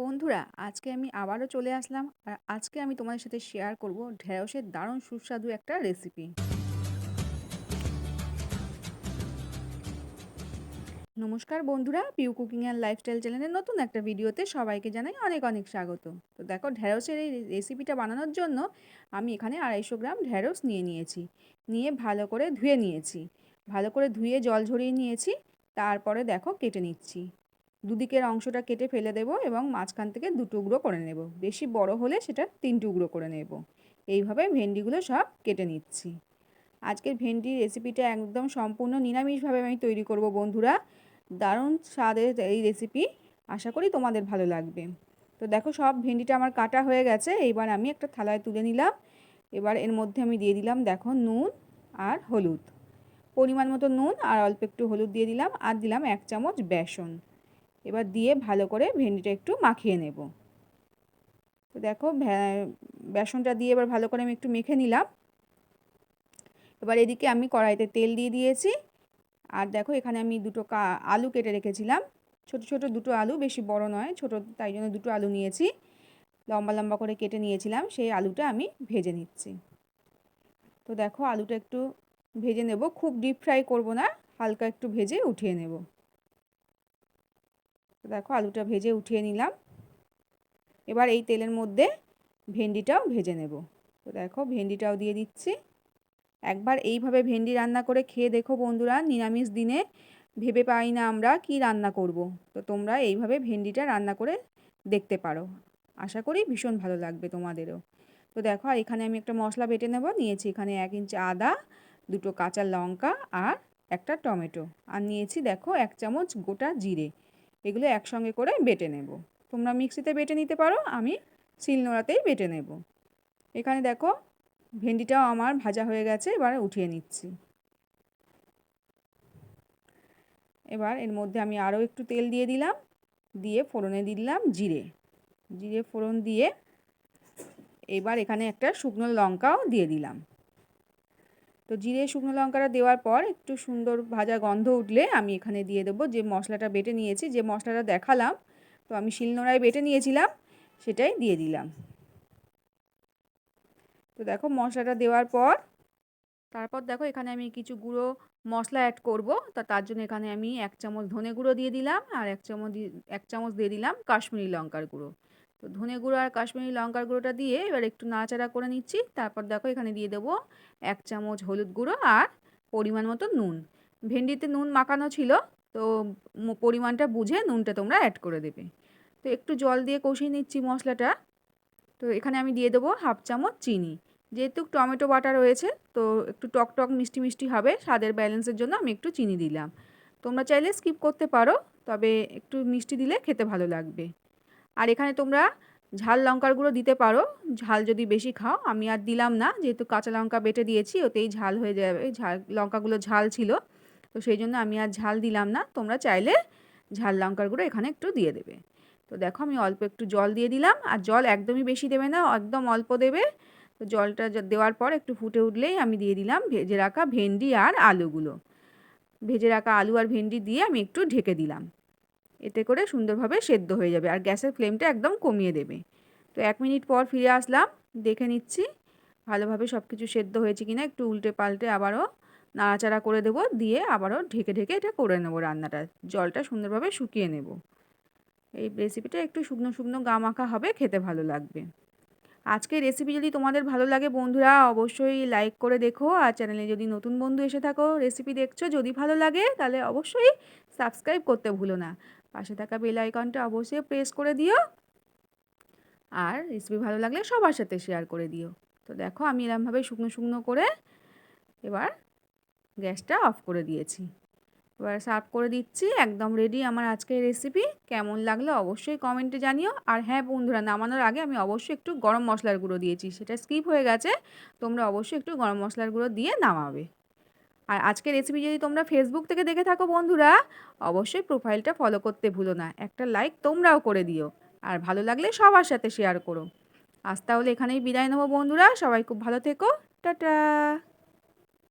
বন্ধুরা, আজকে আমি আবারও চলে আসলাম আর আজকে আমি তোমাদের সাথে শেয়ার করব ঢেঁড়সের দারুণ সুস্বাদু একটা রেসিপি নমস্কার বন্ধুরা পিউ কুকিং অ্যান্ড লাইফস্টাইল চ্যানেলের নতুন একটা ভিডিওতে সবাইকে জানাই অনেক অনেক স্বাগত। তো দেখো, ঢেঁড়সের এই রেসিপিটা বানানোর জন্য আমি এখানে আড়াইশো গ্রাম ঢেঁড়স নিয়ে নিয়েছি। নিয়ে ভালো করে ধুয়ে নিয়েছি। ভালো করে ধুয়ে জল ঝরিয়ে নিয়েছি। তারপরে দেখো, কেটে নিচ্ছি। দুদিকের অংশটা কেটে ফেলে দেব এবং মাঝখান থেকে দু টুকরো করে নেব। বেশি বড় হলে সেটা তিন টুকরো করে নেব। এইভাবে ভেন্ডিগুলো সব কেটে নিচ্ছি। আজকের ভেন্ডির রেসিপিটা একদম সম্পূর্ণ নিরামিষভাবে আমি তৈরি করব বন্ধুরা। দারুণ স্বাদের এই রেসিপি আশা করি তোমাদের ভালো লাগবে। তো দেখো সব ভেন্ডিটা আমার কাটা হয়ে গেছে, এইবার আমি একটা থালায় তুলে নিলাম। এবার এর মধ্যে আমি দিয়ে দিলাম দেখো নুন আর হলুদ। পরিমাণ মতো নুন আর অল্প একটু হলুদ দিয়ে দিলাম আর দিলাম এক চামচ বেসন। এবার দিয়ে ভালো করে ভেন্ডিটা একটু মাখিয়ে নেব। তো দেখো বেসনটা দিয়ে এবার ভালো করে আমি একটু মেখে নিলাম। এবার এদিকে আমি কড়াইতে তেল দিয়ে দিয়েছি। আর দেখো, এখানে আমি দুটো আলু কেটে রেখেছিলাম। ছোট ছোট দুটো আলু, বেশি বড় নয়, ছোট, তাই জন্য দুটো আলু নিয়েছি। লম্বা লম্বা করে কেটে নিয়েছিলাম, সেই আলুটা আমি ভেজে নিচ্ছি। তো দেখো, আলুটা একটু ভেজে নেব। খুব ডিপ ফ্রাই করব না, হালকা একটু ভেজে উঠিয়ে নেব। দেখো আলুটা ভেজে উঠিয়ে নিলাম। এবার এই তেলের মধ্যে ভেন্ডিটাও ভেজে নেব। তো দেখো ভেন্ডিটাও দিয়ে দিচ্ছি। একবার এইভাবে ভেন্ডি রান্না করে খেয়ে দেখো বন্ধুরা, নিরামিষ দিনে ভেবে পাই না আমরা কি রান্না করব। তো তোমরা এইভাবে ভেন্ডিটা রান্না করে দেখতে পারো। আশা করি ভীষণ ভালো লাগবে তোমাদেরও। তো দেখো, আর এখানে আমি একটা মশলা বেটে নেব। নিয়েছি এখানে এক ইঞ্চি আদা, দুটো কাঁচা লঙ্কা আর একটা টমেটো। আর নিয়েছি দেখো এক চামচ গোটা জিরে। এগুলো একসঙ্গে করে বেটে নেব। তোমরা মিক্সিতে বেটে নিতে পারো, আমি শিলনোড়াতেই বেটে নেব। এখানে দেখো ভেন্ডিটাও আমার ভাজা হয়ে গেছে, এবার উঠিয়ে নিচ্ছি। এবার এর মধ্যে আমি আরও একটু তেল দিয়ে দিলাম, দিয়ে ফোড়নে দিলাম জিরে। জিরে ফোড়ন দিয়ে এবার এখানে একটা শুকনো লঙ্কাও দিয়ে দিলাম। তো জিরে, শুকনো লঙ্কাটা দেওয়ার পর একটু সুন্দর ভাজা গন্ধ উঠলে আমি এখানে দিয়ে দেবো যে মশলাটা বেটে নিয়েছি, যে মশলাটা দেখালাম। তো আমি শিলনোড়ায় বেটে নিয়েছিলাম, সেটাই দিয়ে দিলাম। তো দেখো মশলাটা দেওয়ার পর, তারপর দেখো এখানে আমি কিছু গুঁড়ো মশলা অ্যাড করব। তা তার জন্য এখানে আমি এক চামচ ধনে গুঁড়ো দিয়ে দিলাম আর এক চামচ এক চামচ দিয়ে দিলাম কাশ্মীরি লঙ্কার গুঁড়ো। তো ধনে গুঁড়ো আর কাশ্মীরি লঙ্কার গুঁড়োটা দিয়ে এবার একটু নাড়াচাড়া করে নিচ্ছি। তারপর দেখো এখানে দিয়ে দেবো এক চামচ হলুদ গুঁড়ো আর পরিমাণ মতো নুন। ভেন্ডিতে নুন মাখানো ছিল, তো পরিমাণটা বুঝে নুনটা তোমরা অ্যাড করে দেবে। তো একটু জল দিয়ে কষিয়ে নিচ্ছি মশলাটা। তো এখানে আমি দিয়ে দেবো হাফ চামচ চিনি। যেহেতু টমেটো বাটা রয়েছে, তো একটু টক টক মিষ্টি মিষ্টি হবে, স্বাদের ব্যালেন্সের জন্য আমি একটু চিনি দিলাম। তোমরা চাইলে স্কিপ করতে পারো, তবে একটু মিষ্টি দিলে খেতে ভালো লাগবে। আর এখানে তোমরা ঝাল লঙ্কার গুঁড়ো দিতে পারো। ঝাল যদি বেশি খাও, আমি আর দিলাম না, যেহেতু কাঁচা লঙ্কা বেটে দিয়েছি, ওতেই ঝাল হয়ে যাবে, ঝাল, লঙ্কাগুলো ঝাল ছিল। তো সেই জন্য আমি আর ঝাল দিলাম না, তোমরা চাইলে ঝাল লঙ্কার গুঁড়ো এখানে একটু দিয়ে দেবে। তো দেখো, আমি অল্প একটু জল দিয়ে দিলাম, আর জল একদমই বেশি দেবে না, একদম অল্প দেবে। তো জলটা দেওয়ার পর একটু ফুটে উঠলেই আমি দিয়ে দিলাম ভেজে রাখা ভেন্ডি আর আলুগুলো। ভেজে রাখা আলু আর ভেন্ডি দিয়ে আমি একটু ঢেকে দিলাম। এতে করে সুন্দরভাবে সেদ্ধ হয়ে যাবে আর গ্যাসের ফ্লেমটা একদম কমিয়ে দেবে। তো এক মিনিট পর ফিরে আসলাম, দেখে নিচ্ছি ভালোভাবে সব কিছু সেদ্ধ হয়েছে কিনা, একটু উল্টে পাল্টে আবারও নাড়াচাড়া করে দেবো, দিয়ে আবারও ঢেকে ঢেকে এটা করে নেব রান্নাটা, জলটা সুন্দরভাবে শুকিয়ে নেব। এই রেসিপিটা একটু শুকনো শুকনো গা মাখা হবে, খেতে ভালো লাগবে। আজকের রেসিপি যদি তোমাদের ভালো লাগে বন্ধুরা, অবশ্যই লাইক করে দেখো, আর চ্যানেলে যদি নতুন বন্ধু এসে থাকো রেসিপি দেখছ, যদি ভালো লাগে, তাহলে অবশ্যই সাবস্ক্রাইব করতে ভুলো না। পাশে থাকা বেল আইকনটা অবশ্যই প্রেস করে দিও। আর রেসিপি ভালো লাগলে সবার সাথে শেয়ার করে দিও। তো দেখো, আমি এরমভাবে শুকনো শুকনো করে এবার গ্যাসটা অফ করে দিয়েছি। এবার সার্ভ করে দিচ্ছি, একদম রেডি আমার আজকের রেসিপি কেমন লাগল অবশ্যই কমেন্টে জানিও। আর হ্যাঁ বন্ধুরা, নামানোর আগে আমি অবশ্যই একটু গরম মশলার গুঁড়ো দিয়েছি, সেটা স্কিপ হয়ে গেছে। তোমরা অবশ্যই একটু গরম মশলার গুঁড়ো দিয়ে নামাবে। আর আজকের রেসিপি যদি তোমরা ফেসবুক থেকে দেখে থাকো বন্ধুরা, অবশ্যই প্রোফাইলটা ফলো করতে ভুলো না। একটা লাইক তোমরাও করে দিও। আর ভালো লাগলে সবার সাথে শেয়ার করো। আজ তাহলে এখানেই বিদায় নেব বন্ধুরা। সবাই খুব ভালো থেকো। টাটা!